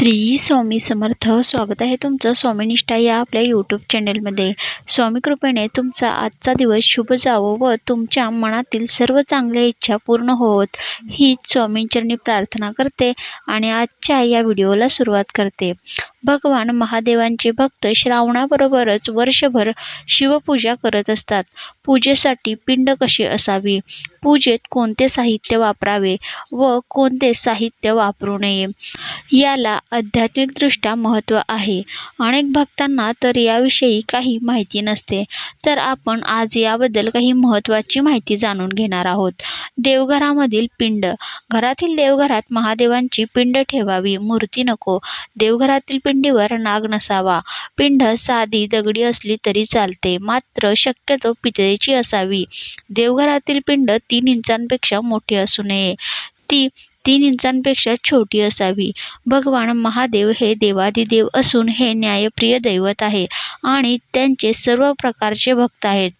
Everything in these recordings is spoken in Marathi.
श्री स्वामी समर्थ. स्वागत आहे तुमचं स्वामीनिष्ठा या आपल्या यूट्यूब चॅनलमध्ये स्वामी कृपेने तुमचा आजचा दिवस शुभ जावो व तुमच्या मनातील सर्व चांगल्या इच्छा पूर्ण होत हीच स्वामींचरणी प्रार्थना करते आणि आजच्या या व्हिडिओला सुरुवात करते. भगवान महादेवांचे भक्त श्रावणाबरोबरच वर्षभर शिवपूजा करत असतात. पूजेसाठी पिंड कशी असावी? पूजेत कोणते साहित्य वापरावे व कोणते साहित्य वापरू नये? याला आध्यात्मिकदृष्ट्या महत्त्व आहे. अनेक भक्तांना तर याविषयी काही माहिती नसते. तर आपण आज याबद्दल काही महत्त्वाची माहिती जाणून घेणार आहोत. देवघरामधील पिंड. घरातील देवघरात महादेवांची पिंड ठेवावी. मूर्ती नको. देवघरातील पिंडीवर नाग नसावा. पिंड साधी दगडी असली तरी चालते. मात्र शक्यतो पितळेची असावी. देवघरातील पिंड तीन इंचांपेक्षा मोठी असू नये. ती तीन इंचांपेक्षा छोटी असावी. भगवान महादेव हे देवादिदेव असून हे न्यायप्रिय दैवत आहे आणि त्यांचे सर्व प्रकारचे भक्त आहेत.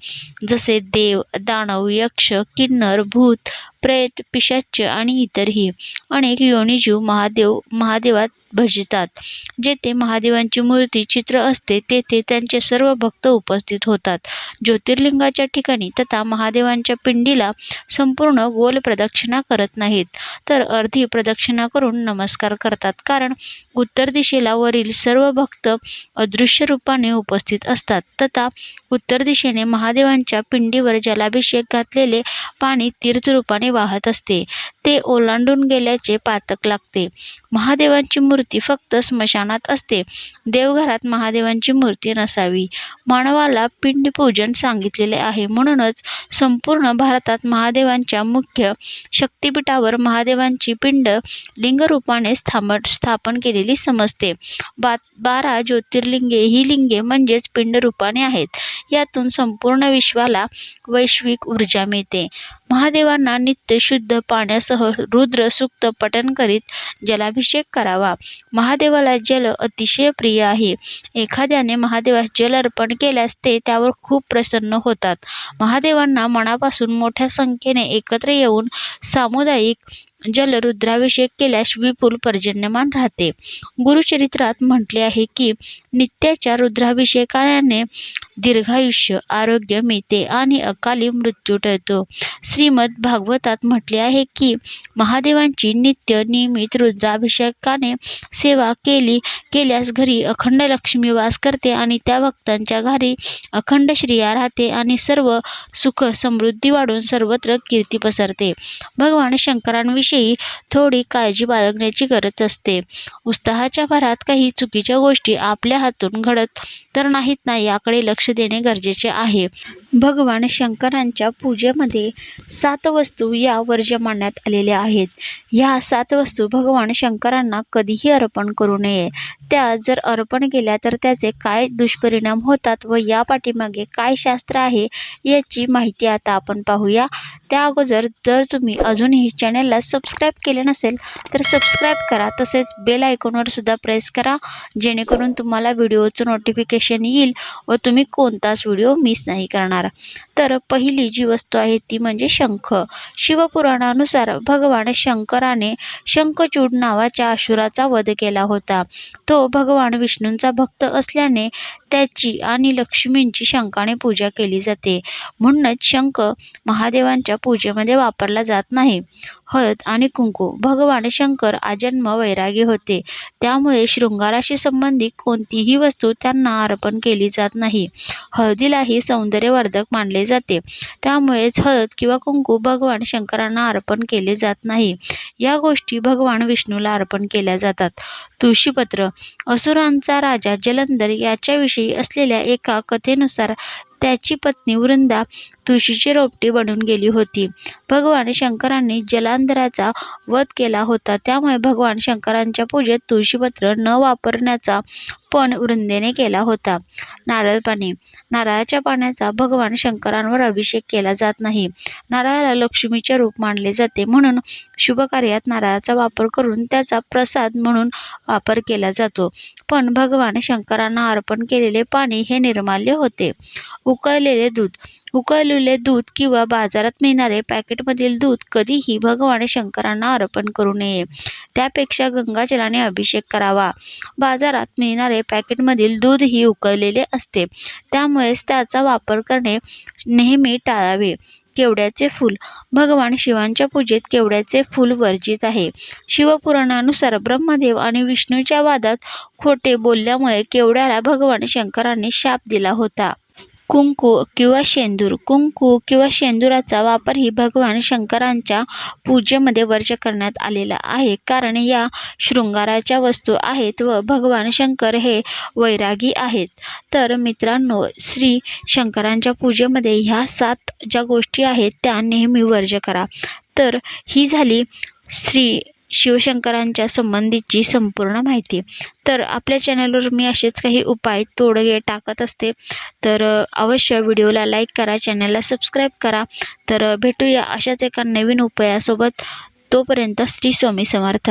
जसे देव दानव यक्ष किन्नर भूत प्रेत पिशाच्य आणि इतरही अनेक योनिजीव महादेव महादेवात भजतात. जेथे महादेवांची मूर्ती चित्र असते तेथे त्यांचे सर्व भक्त उपस्थित होतात. ज्योतिर्लिंगाच्या ठिकाणी तथा महादेवांच्या पिंडीला संपूर्ण गोल प्रदक्षिणा करत नाहीत तर अर्धी प्रदक्षिणा करून नमस्कार करतात. कारण उत्तर दिशेला वरील सर्व भक्त अदृश्य रूपाने उपस्थित असतात. तथा उत्तर दिशेने महादेवांच्या पिंडीवर जलाभिषेक घातलेले पाणी तीर्थरूपाने वाहत असते. ते ओलांडून गेल्याचे पातक लागते. महादेवांची मूर्ती फक्त स्मशानात असते. देवघरात महादेवांची मूर्ती नसावी. मानवाला पिंडपूजन सांगितलेले आहे. म्हणूनच संपूर्ण भारतात महादेवांच्या मुख्य शक्तिपीठावर महादेवांची पिंड लिंगरूपाने स्थाम स्थापन केलेली समजते. बा बारा ज्योतिर्लिंगे ही लिंगे म्हणजेच पिंडरूपाने आहेत. यातून संपूर्ण विश्वाला वैश्विक ऊर्जा मिळते. महादेवांना नित्य शुद्ध पाण्यासह रुद्र सूक्त पठण करीत जलाभिषेक करावा. महादेवाला जल अतिशय प्रिय आहे. एखाद्याने महादेवास जल अर्पण केल्यास ते त्यावर खूप प्रसन्न होतात. महादेवांना मनापासून मोठ्या संख्येने एकत्र येऊन सामुदायिक जल रुद्राभिषेक केल्यास विपुल पर्जन्यमान राहते. गुरुचरित्रात म्हटले आहे की नित्याच्या रुद्राभिषेकाने दीर्घायुष्य आरोग्य मिळते आणि अकाली मृत्यू टळतो. श्रीमद भागवतात म्हटले आहे की महादेवांची नित्य नियमित रुद्राभिषेकाने सेवा केली केल्यास घरी अखंड लक्ष्मी वास करते आणि त्या भक्तांच्या घरी अखंड श्रिया राहते आणि सर्व सुख समृद्धी वाढून सर्वत्र कीर्ती पसरते. भगवान शंकरांविषयी थोडी काळजी बाळगण्याची गरज असते. उत्साहाच्या भरात काही चुकीच्या गोष्टी आपल्या हातून घडत तर नाहीत ना याकडे लक्ष देणे गरजेचे आहे. भगवान शंकरांच्या पूजेमध्ये सात वस्तू या वर्ज्य मानण्यात आलेल्या आहेत. ह्या सात वस्तू भगवान शंकरांना कधीही अर्पण करू नये. त्या जर अर्पण केल्या तर त्याचे काय दुष्परिणाम होतात व या पाठीमागे काय शास्त्र आहे याची माहिती आता आपण पाहूया. त्या अगोदर जर तुम्ही अजूनही चॅनलला सबस्क्राईब केले नसेल तर सबस्क्राईब करा. तसेच बेल आयकॉनवर सुद्धा प्रेस करा. जेणेकरून तुम्हाला व्हिडिओचं नोटिफिकेशन येईल व तुम्ही कोणताच व्हिडिओ मिस नाही करणार. तर पहिली जी वस्तू आहे ती म्हणजे शंख. शिवपुराणानुसार भगवान शंकराने शंखचूड नावाच्या आशुराचा वध केला होता. तो भगवान विष्णूंचा भक्त असल्याने त्याची आणि लक्ष्मींची शंखाने पूजा केली जाते. म्हणूनच शंख महादेवांच्या पूजेमध्ये वापरला जात नाही. हळद आणि कुंकू. भगवान शंकर आजन्म वैरागी होते. त्यामुळे शृंगाराशी संबंधित कोणतीही वस्तू त्यांना अर्पण केली जात नाही. हळदीलाही सौंदर्यवर्धक मानले जाते. त्यामुळेच हळद किंवा कुंकू भगवान शंकरांना अर्पण केले जात नाही. या गोष्टी भगवान विष्णूला अर्पण केल्या जातात. तुळशीपत्र असुरांचा राजा जलंधर याच्याविषयी असलेल्या एका कथेनुसार त्याची पत्नी वृंदा तुळशीची रोपटी बनून गेली होती. भगवान शंकरांनी जलांधराचा वध केला होता. त्यामुळे भगवान शंकरांच्या पूजेत तुळशीपत्र न वापरण्याचा पण वृंदेने केला होता. नारळ पाणी नारळाच्या पाण्याचा भगवान शंकरांवर अभिषेक केला जात नाही. नारळाला लक्ष्मीचे रूप मानले जाते म्हणून शुभ कार्यात नारळाचा वापर करून त्याचा प्रसाद म्हणून वापर केला जातो. पण भगवान शंकरांना अर्पण केलेले पाणी हे निर्माल्य होते. उकळलेले दूध उकळलेले दूध किंवा बाजारात मिळणारे पॅकेटमधील दूध कधीही भगवान शंकरांना अर्पण करू नये. त्यापेक्षा गंगाजलाने अभिषेक करावा. बाजारात मिळणारे पॅकेटमधील दूध ही उकळलेले असते. त्यामुळेच त्याचा वापर करणे नेहमी टाळावे. केवड्याचे फूल? भगवान शिवांच्या पूजेत केवड्याचे फूल वर्जित आहे? शिवपुराणानुसार ब्रह्मदेव आणि विष्णूच्या वादात खोटे बोलल्यामुळे केवड्याला भगवान शंकरांनी शाप दिला होता? कुंकू किंवा शेंदूर. कुंकू किंवा शेंदुराचा वापर ही भगवान शंकरांच्या पूजेमध्ये वर्ज करण्यात आलेला आहे. कारण या शृंगाराच्या वस्तू आहेत व भगवान शंकर हे वैरागी आहेत. तर मित्रांनो श्री शंकरांच्या पूजेमध्ये ह्या सात ज्या गोष्टी आहेत त्या नेहमी वर्ज करा. तर ही झाली श्री शिवशंकरांच्या संबंधीची संपूर्ण माहिती. तर आपल्या चॅनलवर मी असेच काही उपाय तोडगे टाकत असते. तर अवश्य व्हिडिओला लाईक करा चॅनलला सबस्क्राईब करा. तर भेटूया अशाच एका नवीन उपायासोबत. तोपर्यंत श्री स्वामी समर्थ.